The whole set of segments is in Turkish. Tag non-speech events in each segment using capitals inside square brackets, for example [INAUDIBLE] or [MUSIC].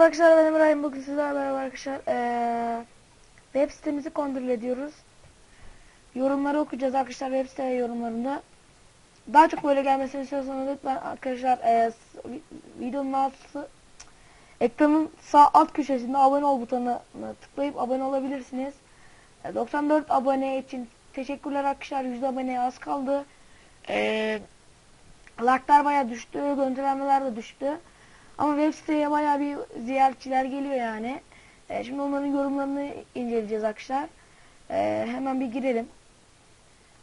Merhaba arkadaşlar ben İbrahim bugün sizlerle beraber arkadaşlar eee, web sitemizi kontrol ediyoruz. Yorumları okuyacağız arkadaşlar web site yorumlarında. Daha çok böyle gelmesini istiyorsanız lütfen arkadaşlar vi- videonun altı ekranın sağ alt köşesinde abone ol butonuna tıklayıp abone olabilirsiniz. E, 94 abone için teşekkürler arkadaşlar 100 aboneye az kaldı. Eee Like'lar bayağı düştü, görüntülenmeler de düştü. Ama web siteye bayağı bir ziyaretçiler geliyor yani. E, şimdi onların yorumlarını inceleyeceğiz arkadaşlar. E, hemen bir girelim.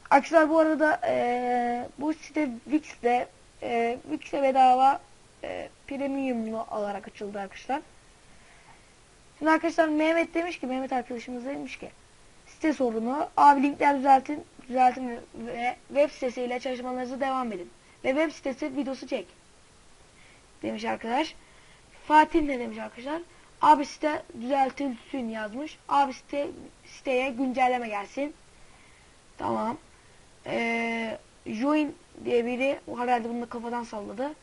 Arkadaşlar bu arada e, bu site Wix'te e, Wix'te bedava e, premiumlu alarak açıldı arkadaşlar. Şimdi arkadaşlar Mehmet demiş ki Mehmet arkadaşımız demiş ki site sorunu abi linkler düzeltin düzeltin ve web sitesiyle çalışmalarınızı devam edin. Ve web sitesi videosu çek demiş arkadaş. Fatih ne demiş arkadaşlar? Abi site düzeltilsin yazmış. Abi site siteye güncelleme gelsin. Tamam. Ee, join diye biri o herhalde bunu da kafadan salladı.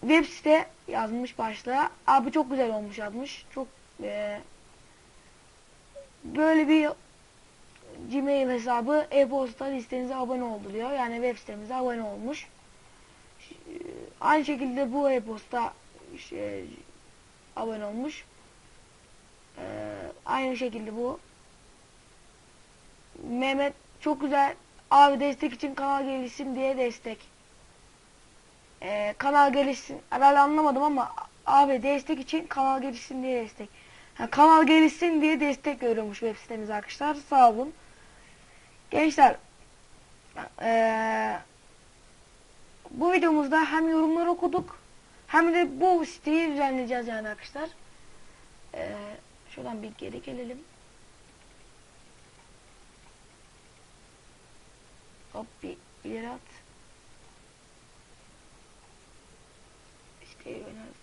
Web site yazmış başta. Abi çok güzel olmuş yazmış. Çok ee, böyle bir Gmail hesabı e-posta listenize abone oldu diyor. Yani web sitemize abone olmuş. Aynı şekilde bu e-posta şey, abone olmuş. Ee, aynı şekilde bu. Mehmet çok güzel abi destek için kanal gelişsin diye destek. Ee, kanal gelişsin. Herhalde anlamadım ama abi destek için kanal gelişsin diye destek. Ha, kanal gelişsin diye destek görüyormuş web sitemiz arkadaşlar. Sağ olun. Gençler eee bu videomuzda hem yorumları okuduk hem de bu siteyi düzenleyeceğiz yani arkadaşlar. Ee, şuradan bir geri gelelim. Hop bir ileri at. Siteyi yönelt.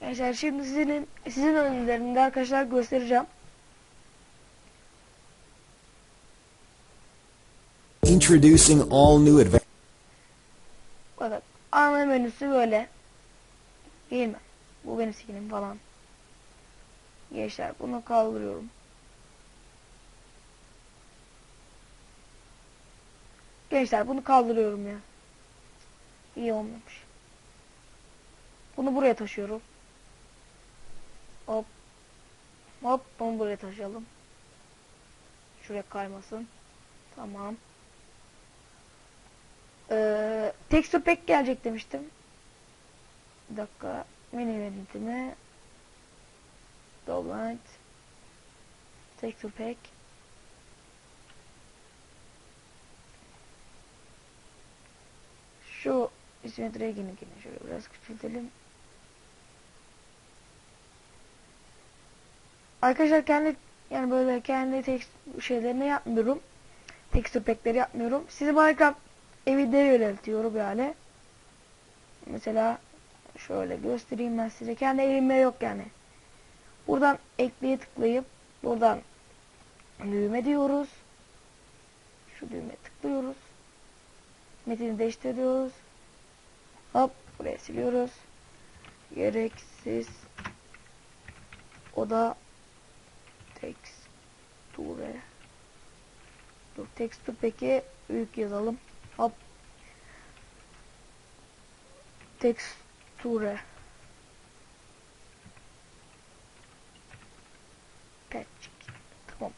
Arkadaşlar şimdi sizin sizin önlerinde arkadaşlar göstereceğim. Introducing all new advanced Bakın ana menüsü böyle. Değil mi? Bu benim skinim falan. Gençler bunu kaldırıyorum. Gençler bunu kaldırıyorum ya. İyi olmamış. Bunu buraya taşıyorum. Hop. Hop bunu buraya taşıyalım. Şuraya kaymasın. Tamam. Ee, texture pack gelecek demiştim. Bir dakika. Menü yönetimi. Downlight. Texture pack. Şu izometre rengini yine şöyle biraz küçültelim. Arkadaşlar kendi yani böyle kendi text şeylerini yapmıyorum. Texture pack'leri yapmıyorum. Sizi Minecraft evi de yöneltiyorum yani. Mesela şöyle göstereyim ben size. Kendi evimde yok yani. Buradan ekleye tıklayıp buradan düğme diyoruz. Şu düğme tıklıyoruz. Metini değiştiriyoruz. Hop buraya siliyoruz. Gereksiz o da texture Dur texture peki büyük yazalım. Hop. Texture. Patch. Tamam.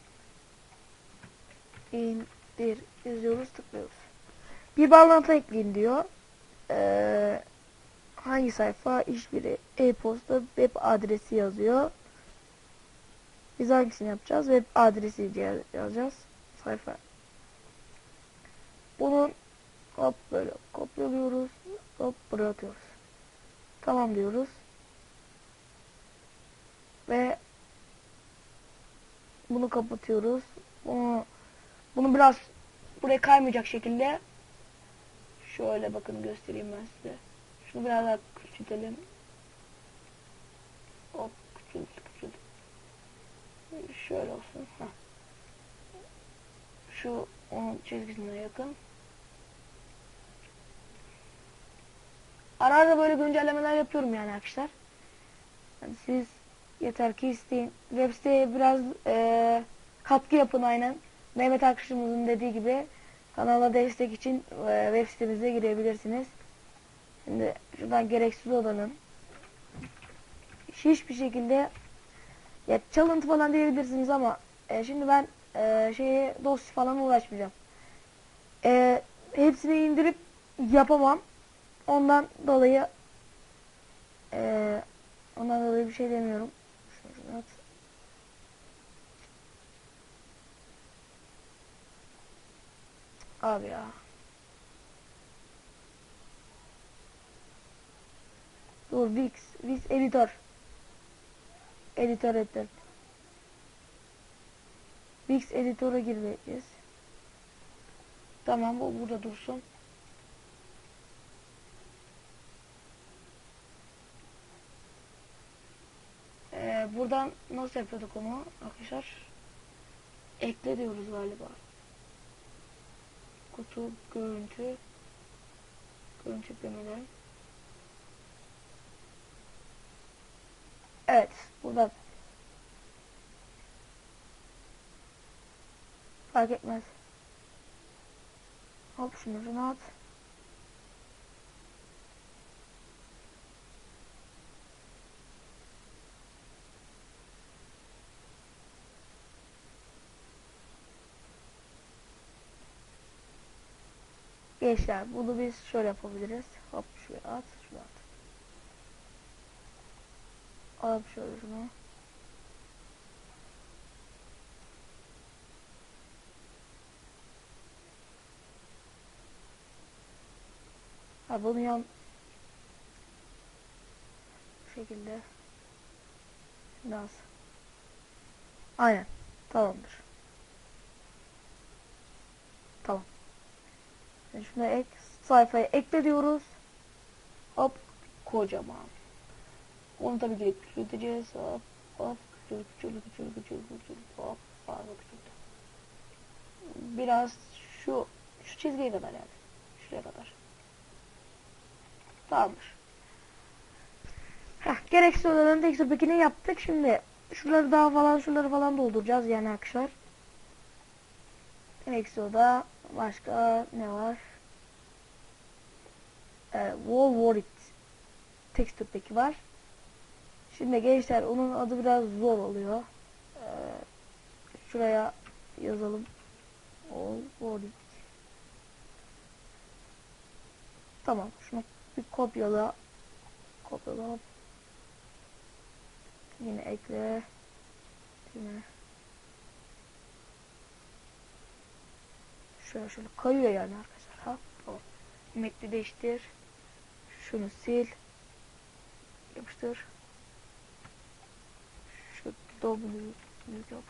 İndir yazıyoruz tıklıyoruz. Bir bağlantı ekleyin diyor. Ee, hangi sayfa? İş biri. E-posta web adresi yazıyor. Biz hangisini yapacağız? Web adresi yazacağız. Sayfa. Bunu hop böyle kopyalıyoruz. Hop buraya atıyoruz. Tamam diyoruz. Ve bunu kapatıyoruz. Bunu bunu biraz buraya kaymayacak şekilde şöyle bakın göstereyim ben size. Şunu biraz daha küçültelim. Hop küçült küçült. Şöyle olsun. Heh. Şu onun çizgisine yakın. Ara ara böyle güncellemeler yapıyorum yani arkadaşlar. Yani siz yeter ki isteyin. Web siteye biraz eee, katkı yapın aynen. Mehmet arkadaşımızın dediği gibi kanala destek için eee, web sitemize girebilirsiniz. Şimdi şuradan gereksiz olanın hiçbir şekilde ya çalıntı falan diyebilirsiniz ama e, şimdi ben e, şeye dosya falan uğraşmayacağım. E, hepsini indirip yapamam. Ondan dolayı e, ondan dolayı bir şey demiyorum. Abi ya. Dur Wix, Wix editör. Editör editör. Wix editöre gireceğiz. Tamam bu burada dursun. Ee, buradan nasıl yapıyorduk onu arkadaşlar? Ekle diyoruz galiba. Kutu görüntü görüntü yüklemeleri. Evet, burada fark etmez. Hop şunu at. Gençler bunu biz şöyle yapabiliriz. Hop şuraya at, şuraya at. Alıp şöyle şunu. Ha bunu yan bu şekilde biraz aynen tamamdır tamam Şimdi şuna ek sayfaya ekle diyoruz. Hop kocaman. Onu tabii de küçülteceğiz. Hop hop küçül küçül küçül küçül küçül hop fazla küçült biraz şu şu çizgiye kadar yani şuraya kadar. Tamamdır. Heh, gereksiz olanın tekstür pekini yaptık. Şimdi şuraları daha falan şuraları falan dolduracağız yani arkadaşlar. Gereksiz oda başka ne var? Ee, wall Warrit tekstür peki var. Şimdi gençler onun adı biraz zor oluyor. Ee, şuraya yazalım. Wall Warrit. Tamam. Şunu bir kopyala kopyala yine ekle yine şöyle şöyle kayıyor yani arkadaşlar. Tamam metni değiştir. Şunu sil. Yapıştır. Şu W yap.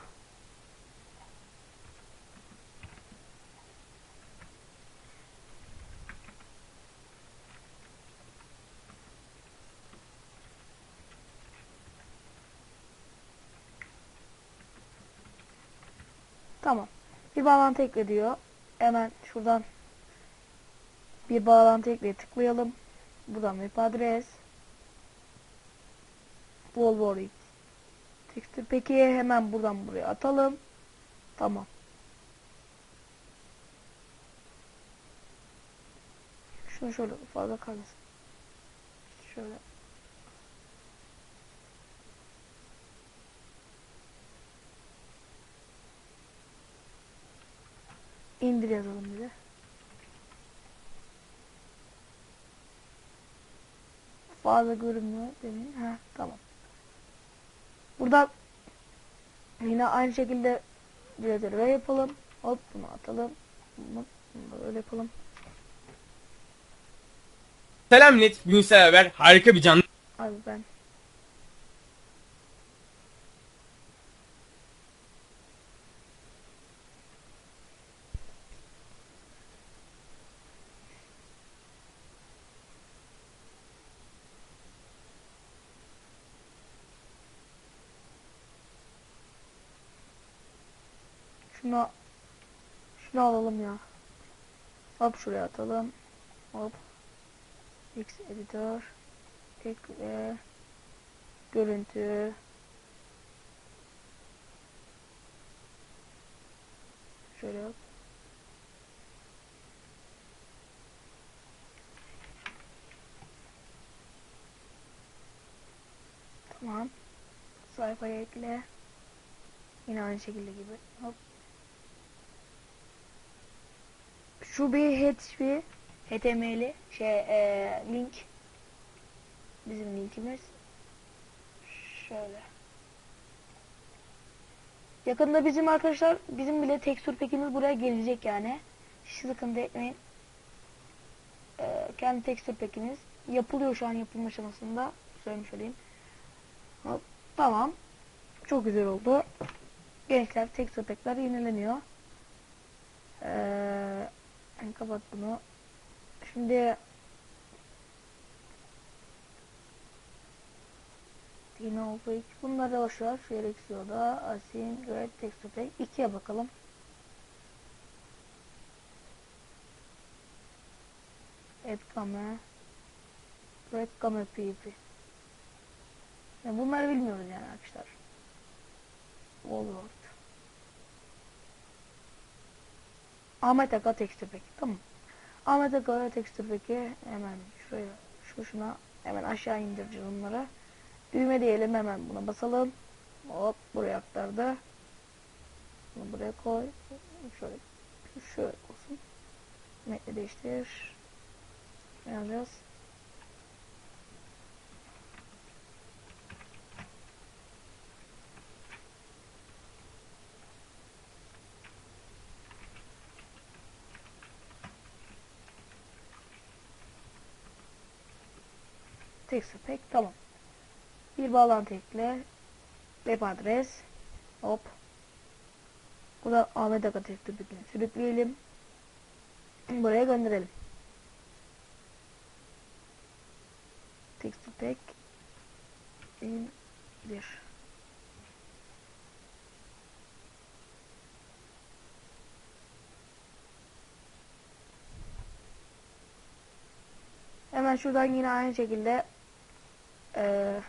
Tamam. Bir bağlantı ekle diyor. Hemen şuradan bir bağlantı ekle tıklayalım. Buradan web adres. Wolverine. Texture peki hemen buradan buraya atalım. Tamam. Şunu şöyle fazla kalmasın. Şöyle. İndir yazalım bir de. Fazla görünmüyor demin. Ha tamam. Burada yine aynı şekilde direktörü yapalım. Hop bunu atalım. Bunu, bunu da öyle yapalım. Selam millet. Bugün beraber harika bir canlı Abi ben Şunu şunu alalım ya. Hop şuraya atalım. Hop. X editör ekle görüntü şöyle yap. Tamam. Sayfaya ekle. Yine aynı şekilde gibi. Hop. Şu bir HTTP HTML şey eee, link. Bizim linkimiz. Şöyle. Yakında bizim arkadaşlar bizim bile tekstür pekimiz buraya gelecek yani. Hiç sıkıntı etmeyin. Eee, kendi tekstür pekimiz yapılıyor şu an yapılma aşamasında. Söylemiş olayım. Hop, tamam. Çok güzel oldu. Gençler tekstür pekler yenileniyor. Eee yani kapat bunu Şimdi yine oldu. Bunları boşver. Felixio'da Asin Red Texture Pack 2'ye bakalım. Red Game Red Game PvP yani bunları bilmiyoruz yani arkadaşlar. Wallworld Ahmet Aga Pack tamam. Ahmet Aga Pack'i hemen şuraya şu şuna hemen aşağı indireceğiz onlara. Düğme diyelim hemen buna basalım. Hop buraya aktardı. Bunu buraya koy. Şöyle şöyle olsun. Metni değiştir. Ne yapacağız? Texture pack tamam. Bir bağlantı ekle. Web adres. Hop. Bu da Ahmet Aga pack'ini sürükleyelim. [CLEARS THROAT] Buraya gönderelim. Texture pack indir. Hemen şuradan yine aynı şekilde eee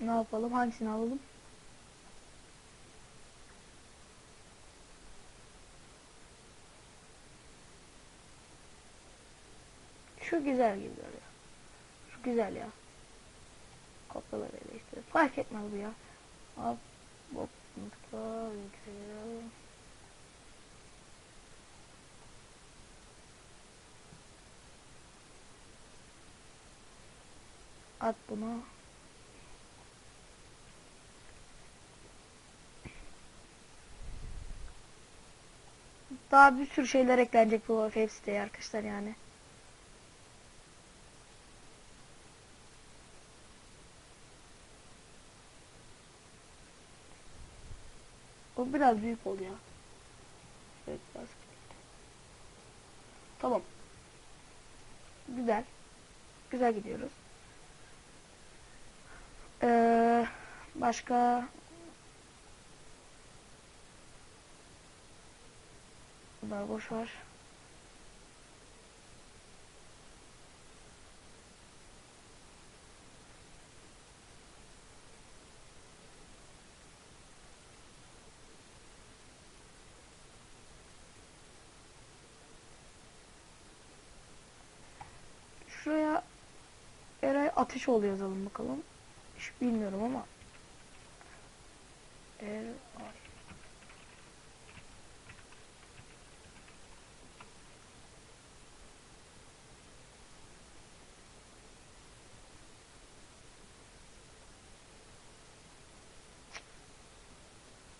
ne yapalım? Hangisini alalım? Güzel gibi ya. Şu güzel ya. Kopyaları eleştir. Fark etmez bu ya. Hop. Hop. Nokta. At bunu. Daha bir sürü şeyler eklenecek bu web siteye arkadaşlar yani. O biraz büyük oldu ya. Evet, biraz küçük. Tamam. Güzel. Güzel gidiyoruz. Ee, başka Bunlar boş var. Şuraya Eray Ateşoğlu yazalım bakalım. Hiç bilmiyorum ama. Eray.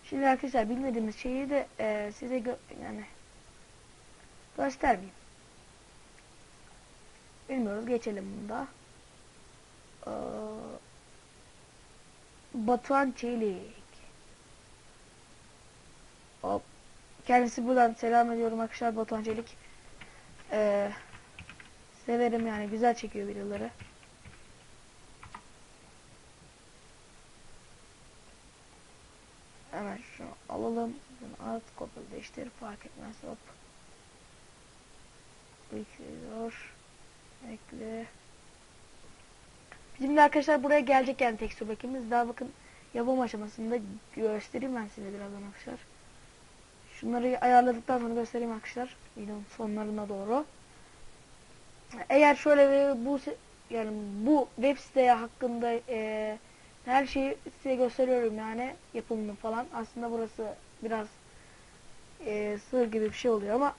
Şimdi arkadaşlar bilmediğimiz şeyi de e, size gö yani göstermeyeyim. Bilmiyoruz geçelim bunda. Ee, Batuhan Çelik. Hop. Kendisi buradan selam ediyorum arkadaşlar Batuhan Çelik. Ee, severim yani güzel çekiyor videoları. Hemen şunu alalım. Bunu at, kopyal değiştir, fark etmez hop. Bekliyor. Bekle. Şimdi arkadaşlar buraya gelecek yani tekstür bakımız. Daha bakın yapım aşamasında göstereyim ben size birazdan arkadaşlar. Şunları ayarladıktan sonra göstereyim arkadaşlar. Videonun sonlarına doğru. Eğer şöyle bu yani bu web site hakkında e, her şeyi size gösteriyorum yani yapımını falan. Aslında burası biraz e, sır gibi bir şey oluyor ama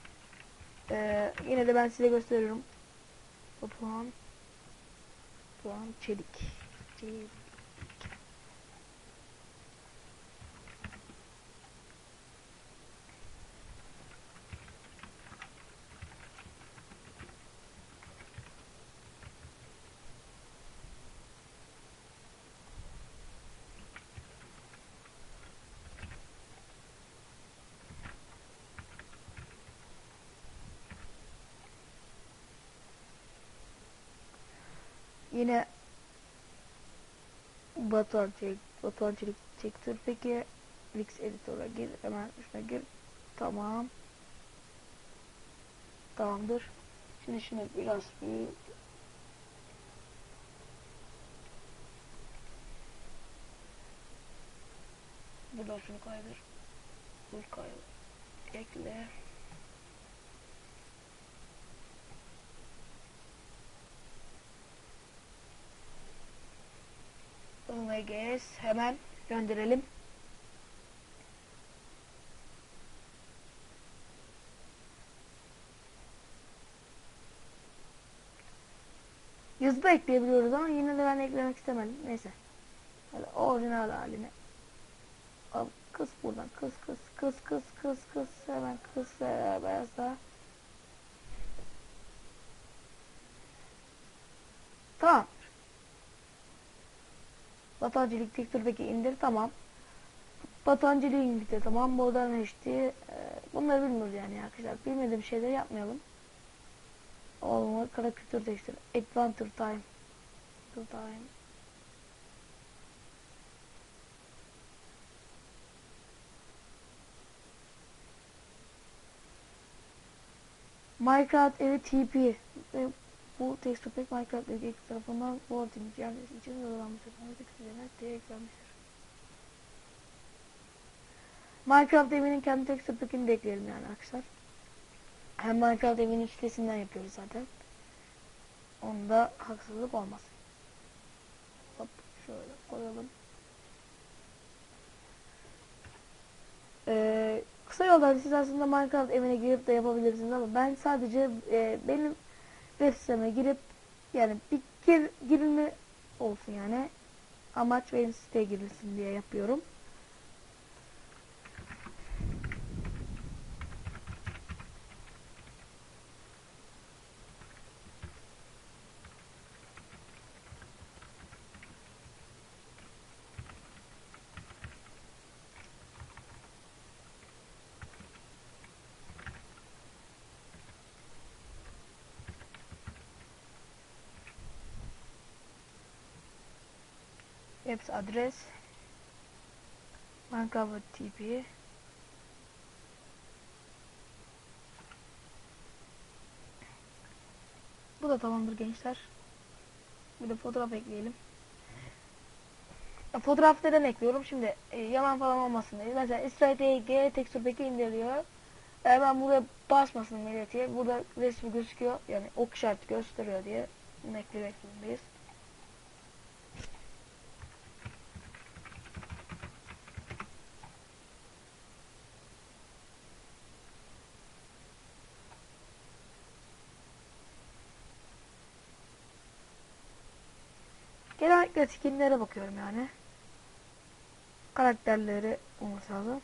e, yine de ben size gösteriyorum. Batuhan Batuhan Çelik. Çelik. Yine Batuhan Çelik, Batuhan Çelik çektir. Peki Wix Editor'a gir. Hemen şuna gir. Tamam. Tamamdır. Şimdi şunu biraz büyük. Buradan şunu kaydır. Dur kaydır. Ekle. OMGS hemen gönderelim. Yazıda ekleyebiliyoruz ama yine de ben eklemek istemedim. Neyse. Böyle orijinal halini. Al kız buradan kız kız kız kız kız kız hemen kız beyaz daha. Tamam. Batancılık tekstür peki indir tamam. Batancılığı indir tamam. Modern HD e, bunları bilmiyoruz yani arkadaşlar. Bilmediğim şeyleri yapmayalım. Olma kara kültür tekstür. Adventure time. Adventure time. Minecraft evi TP ve bu tekstür pek Minecraft ilk tarafından boarding gelmesi için uygulanmıştır. Müzik üzerine diye eklenmiştir. Minecraft evinin kendi tekstür pekini de ekleyelim yani arkadaşlar. Hem Minecraft evinin sitesinden yapıyoruz zaten. Onda haksızlık olmaz. Hop şöyle koyalım. Ee, kısa yoldan siz aslında Minecraft evine girip de yapabilirsiniz ama ben sadece e, benim web siteme girip yani bir gir, girilme olsun yani amaç benim siteye girilsin diye yapıyorum. Hepsi adres. Minecraft TP. Bu da tamamdır gençler. Bir de fotoğraf ekleyelim. Ya, Fotoğraf neden ekliyorum? Şimdi e, yalan falan olmasın diye. Mesela İsrail'de tekstür peki indiriliyor. E, ben buraya basmasın milleti. Burada resmi gözüküyor. Yani ok işareti gösteriyor diye. Bunu eklemek. Genellikle skinlere bakıyorum yani. Karakterleri olması lazım.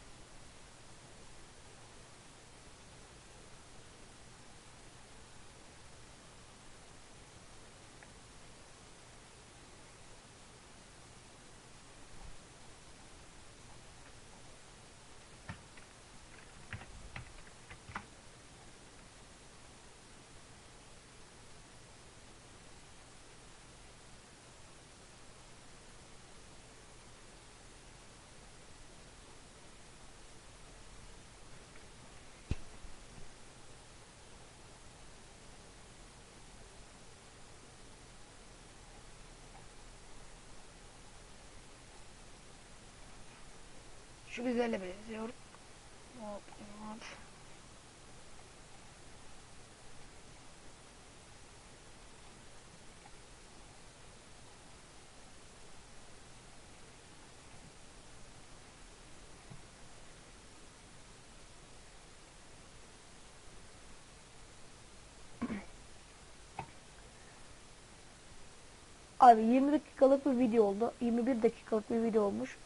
Abi 20 dakikalık bir video oldu. 21 dakikalık bir video olmuş.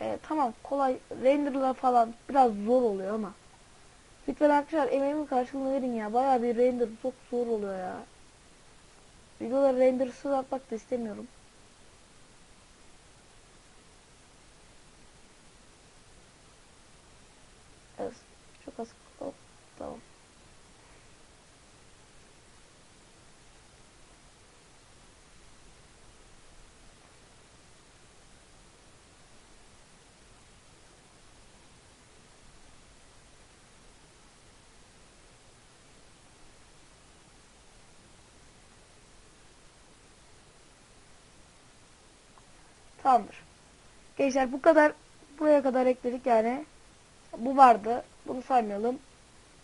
Ee, tamam kolay renderlar falan biraz zor oluyor ama. Lütfen arkadaşlar emeğimin karşılığını verin ya. Bayağı bir render çok zor oluyor ya. Videoları rendersız atmak da istemiyorum. Evet. Çok az. Hop, tamam. Tamamdır. Gençler bu kadar buraya kadar ekledik yani. Bu vardı. Bunu saymayalım.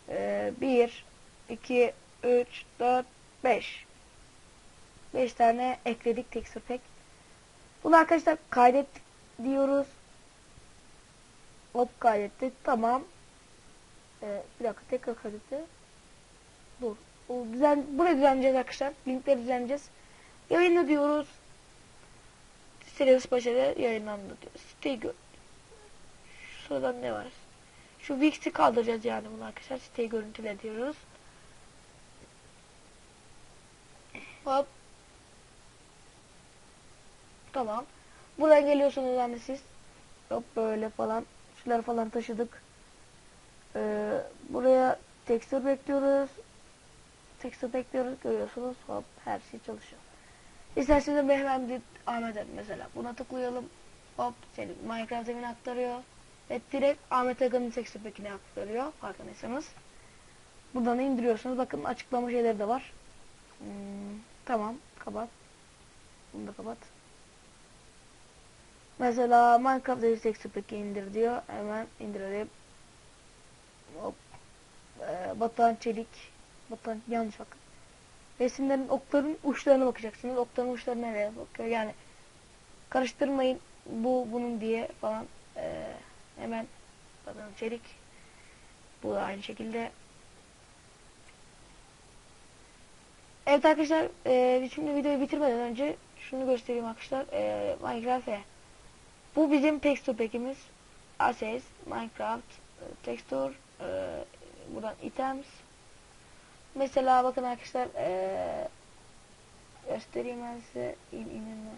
Ee, 1 2 3 4 5 5 tane ekledik texture pack. Bunu arkadaşlar kaydet diyoruz. Hop kaydettik. Tamam. Ee, bir dakika tekrar kaydetti. Dur. O düzen, buraya düzenleyeceğiz arkadaşlar. Linkleri düzenleyeceğiz. Yayınla diyoruz. Sirius Paşa'da yayınlandı diyor. Siteyi gö Şu sıradan ne var? Şu Wix'i kaldıracağız yani bunu arkadaşlar. Siteyi görüntüle diyoruz. Hop. Tamam. Buraya geliyorsunuz yani siz. Hop böyle falan. Şunları falan taşıdık. Ee, buraya tekstür bekliyoruz. Tekstür bekliyoruz. Görüyorsunuz. Hop her şey çalışıyor. İsterseniz hemen bir Ahmet mesela. Buna tıklayalım. Hop seni Minecraft evine aktarıyor. Ve direkt Ahmet Akın'ın tekstür pack'ine aktarıyor. Farkındaysanız. Buradan da indiriyorsunuz. Bakın açıklama şeyleri de var. Hmm, tamam. Kapat. Bunu da kapat. Mesela Minecraft tekstür pack'i indir diyor. Hemen indirelim. Hop. Ee, Batuhan Çelik. Batuhan yanlış bakın. Resimlerin okların uçlarına bakacaksınız. Okların uçları nereye bakıyor? Yani karıştırmayın bu bunun diye falan. Ee, hemen bakın çelik. Bu da aynı şekilde. Evet arkadaşlar e, şimdi videoyu bitirmeden önce şunu göstereyim arkadaşlar. E, Minecraft'e. Bu bizim texture pack'imiz. Assets, Minecraft, e, texture, e, buradan items, Mesela bakın arkadaşlar ee, göstereyim ben size in inanma.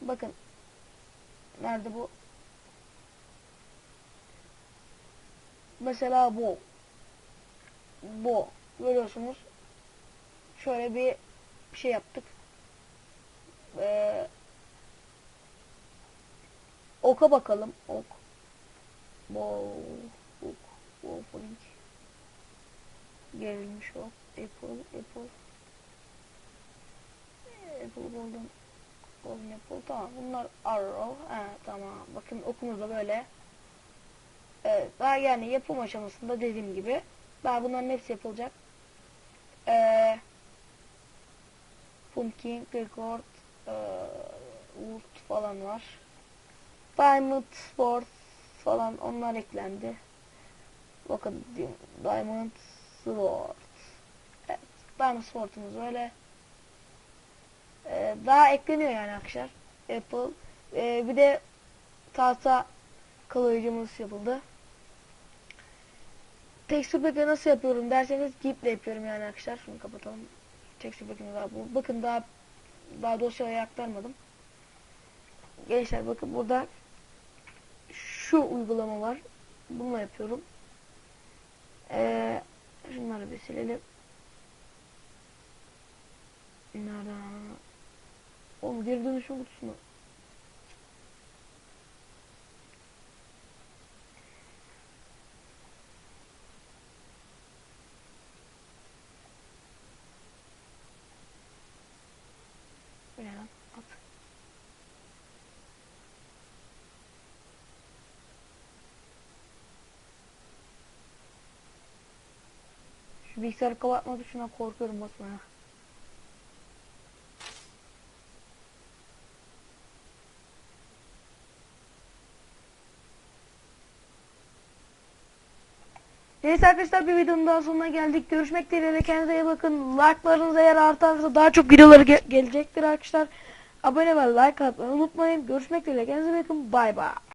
Bakın nerede bu? Mesela bu. Bu. Görüyorsunuz. Şöyle bir şey yaptık. Ee, oka bakalım. Ok. Bo. Ok. Wolfing gerilmiş o. Apple, Apple. Apple Golden, Golden Apple. Tamam bunlar Arrow. He tamam. Bakın okumuz da böyle. Evet, daha yani yapım aşamasında dediğim gibi. Daha bunların hepsi yapılacak. Ee, Pumpkin, Record, e, Wood falan var. Diamond Sport falan onlar eklendi. Bakın Diamond Sword. Evet. Diamond Sword'umuz böyle. Ee, daha ekleniyor yani arkadaşlar. Apple. Ee, bir de tahta kalıcımız yapıldı. Texture pack'i nasıl yapıyorum derseniz Gimp ile yapıyorum yani arkadaşlar. Şunu kapatalım. Texture pack'ini daha bu. Bakın daha daha dosyaya aktarmadım. Gençler bakın burada şu uygulama var. Bununla yapıyorum. Ee, Şunları bir silelim. Nerede? Oğlum geri dönüşüm kutusunu. Bu ne lan? At. Şu bilgisayarı kapatma tuşuna korkuyorum basmaya. Neyse arkadaşlar bir videonun daha sonuna geldik. Görüşmek dileğiyle kendinize iyi bakın. Like'larınız eğer artarsa daha çok videoları ge- gelecektir arkadaşlar. Abone ve like atmayı unutmayın. Görüşmek dileğiyle kendinize iyi bakın. Bay bay.